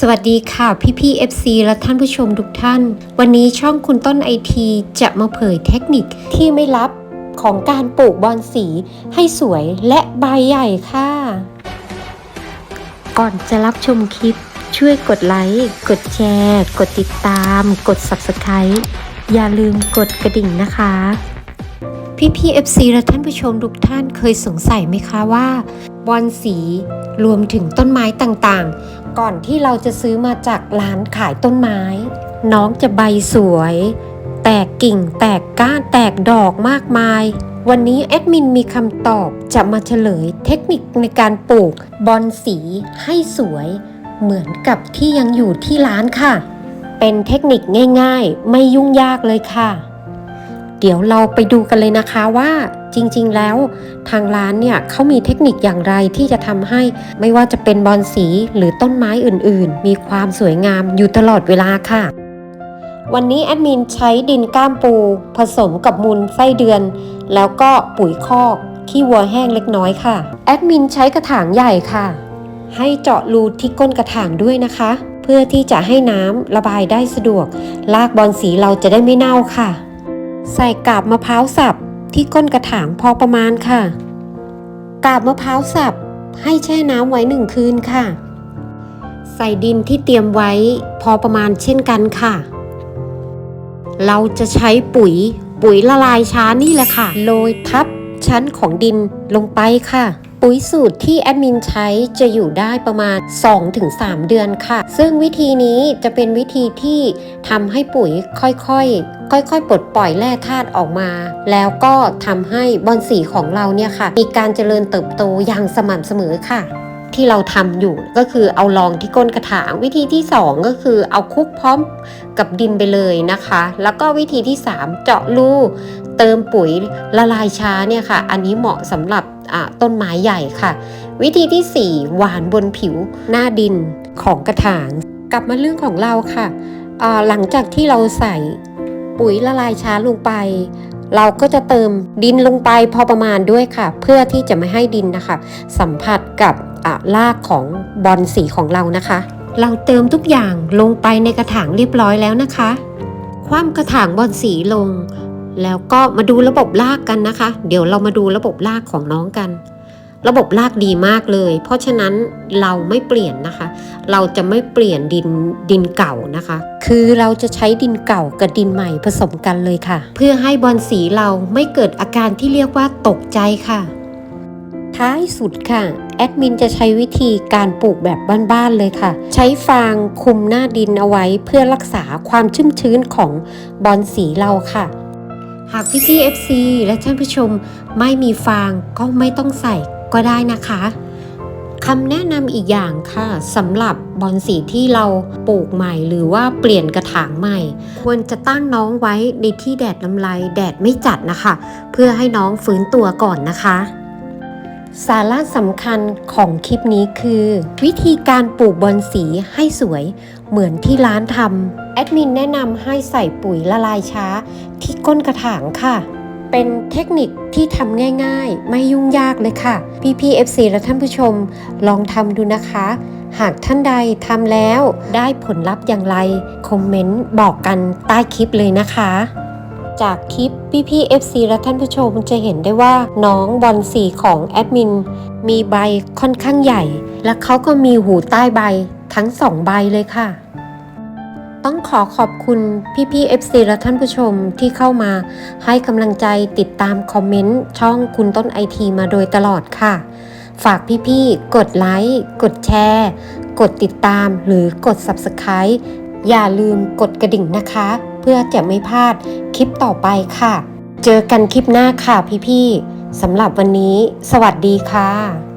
สวัสดีค่ะพี่พี่ FC และท่านผู้ชมทุกท่าน วันนี้ช่องคุณต้นไอทีจะมาเผยเทคนิคที่ไม่ลับของการปลูกบอนสีให้สวยและใบใหญ่ค่ะ ก่อนจะรับชมคลิป ช่วยกดไลค์ กดแชร์ กดติดตาม กด Subscribe อย่าลืมกดกระดิ่งนะคะ พี่พี่ FC และท่านผู้ชมทุกท่านเคยสงสัยไหมคะว่าบอนสีรวมถึงต้นไม้ต่างๆ ก่อนที่เราจะซื้อมาจากร้านขายต้นไม้ น้องจะใบสวย แตกกิ่งแตกก้านแตกดอกมากมาย วันนี้แอดมินมีคำตอบจะมาเฉลยเทคนิคในการปลูกบอนสีให้สวย เหมือนกับที่ยังอยู่ที่ร้านค่ะ เป็นเทคนิคง่าย ๆ ไม่ยุ่งยากเลยค่ะ เดี๋ยวเราไปดูกันเลยนะคะว่าจริงๆแล้วทางร้านเนี่ยเขามีเทคนิคอย่างไรที่จะทำให้ไม่ว่าจะเป็นบอนสีหรือต้นไม้อื่นๆ มีความสวยงามอยู่ตลอดเวลาค่ะ วันนี้แอดมินใช้ดินก้ามปู ผสมกับมูลไส้เดือน แล้วก็ปุ๋ยคอกขี้วัวแห้งเล็กน้อยค่ะ แอดมินใช้กระถางใหญ่ค่ะ ให้เจาะรูที่ก้นกระถางด้วยนะคะ เพื่อที่จะให้น้ำระบายได้สะดวกรากบอนสีเราจะได้ไม่เน่าค่ะ ใส่กาบมะพร้าวสับที่ก้นกระถางพอประมาณค่ะ กาบมะพร้าวสับให้แช่น้ำไว้หนึ่งคืนค่ะ ใส่ดินที่เตรียมไว้พอประมาณเช่นกันค่ะ เราจะใช้ปุ๋ยปุ๋ยละลายช้านี่แหละค่ะ โรยทับชั้นของดินลงไปค่ะ ปุ๋ยสูตรที่แอดมินใช้จะอยู่ได้ประมาณ 2-3 เดือนค่ะ ซึ่งวิธีนี้จะเป็นวิธีที่ทำให้ปุ๋ยค่อยๆค่อยๆ ปลดปล่อยแร่ธาตุออกมา แล้วก็ทำให้บอนสีของเราเนี่ยค่ะ มีการเจริญเติบโตอย่างสม่ำเสมอค่ะ ที่เราทำอยู่ก็คือเอารองที่ก้นกระถาง วิธีที่ 2 ก็คือเอาคุกพร้อมกับดินไปเลยนะคะ แล้วก็วิธีที่ 3 เจาะรูเติมปุ๋ยละลายช้าเนี่ยค่ะ อันนี้เหมาะสำหรับ ต้นไม้ใหญ่ค่ะ วิธีที่ 4 หวานบนผิวหน้าดินของกระถาง กลับมาเรื่องของเราค่ะหลังจากที่เราใส่ปุ๋ยละลายช้าลงไป เราก็จะเติมดินลงไปพอประมาณด้วยค่ะ เพื่อที่จะไม่ให้ดินนะคะ สัมผัสกับอ่ารากของบอนสีของเรานะคะ เราเติมทุกอย่างลงไปในกระถางเรียบร้อยแล้วนะคะ คว่ำกระถางบอนสีลง แล้วก็มาดูระบบรากกันนะคะ เดี๋ยวเรามาดูระบบรากของน้องกัน ระบบรากดีมากเลย เพราะฉะนั้นเราไม่เปลี่ยนนะคะ เราจะไม่เปลี่ยนดินดินเก่านะคะ คือเราจะใช้ดินเก่ากับดินใหม่ผสมกันเลยค่ะ เพื่อให้บอนสีเราไม่เกิดอาการที่เรียกว่าตกใจค่ะ ท้ายสุดค่ะแอดมินจะใช้วิธีการปลูกแบบบ้านๆเลยค่ะ ใช้ฟางคลุมหน้าดินเอาไว้เพื่อรักษาความชุ่มชื้นของบอนสีเราค่ะ หากพี่พี่ FC และท่านผู้ชมไม่มีฟางก็ไม่ต้องใส่ก็ได้นะคะคำแนะนำอีกอย่างค่ะสำหรับบอนสีที่เราปลูกใหม่หรือว่าเปลี่ยนกระถางใหม่ ควรจะตั้งน้องไว้ในที่แดดลำไรแดดไม่จัดนะคะ เพื่อให้น้องฟื้นตัวก่อนนะคะ สาระสำคัญของคลิปนี้คือ วิธีการปลูกบอนสีให้สวยเหมือนที่ร้านทำแอดมินแนะนำให้ใส่ปุ๋ยละลายช้า ที่ก้นกระถางค่ะ เป็นเทคนิคที่ทำง่ายๆ ไม่ยุ่งยากเลยค่ะ พี่ๆ FC และท่านผู้ชมลองทำดูนะคะ หากท่านใดทำแล้วได้ผลลัพธ์อย่างไร คอมเมนต์บอกกันใต้คลิปเลยนะคะ จากคลิปพี่พี่ FC และท่านผู้ชมจะเห็นได้ว่าน้องบอลสีของแอดมินมีใบค่อนข้างใหญ่ และเขาก็มีหูใต้ใบทั้งสองใบเลยค่ะ ต้องขอขอบคุณพี่ๆ FC และท่านผู้ชมที่เข้ามา ให้กำลังใจติดตามคอมเมนต์ช่องคุณต้นไอทีมาโดยตลอดค่ะ ฝากพี่ๆ กดไลค์กดแชร์ กดติดตามหรือกด Subscribe อย่าลืมกดกระดิ่งนะคะ เพื่อจะไม่พลาดคลิปต่อไปค่ะ เจอกันคลิปหน้าค่ะพี่ๆสำหรับวันนี้ สวัสดีค่ะ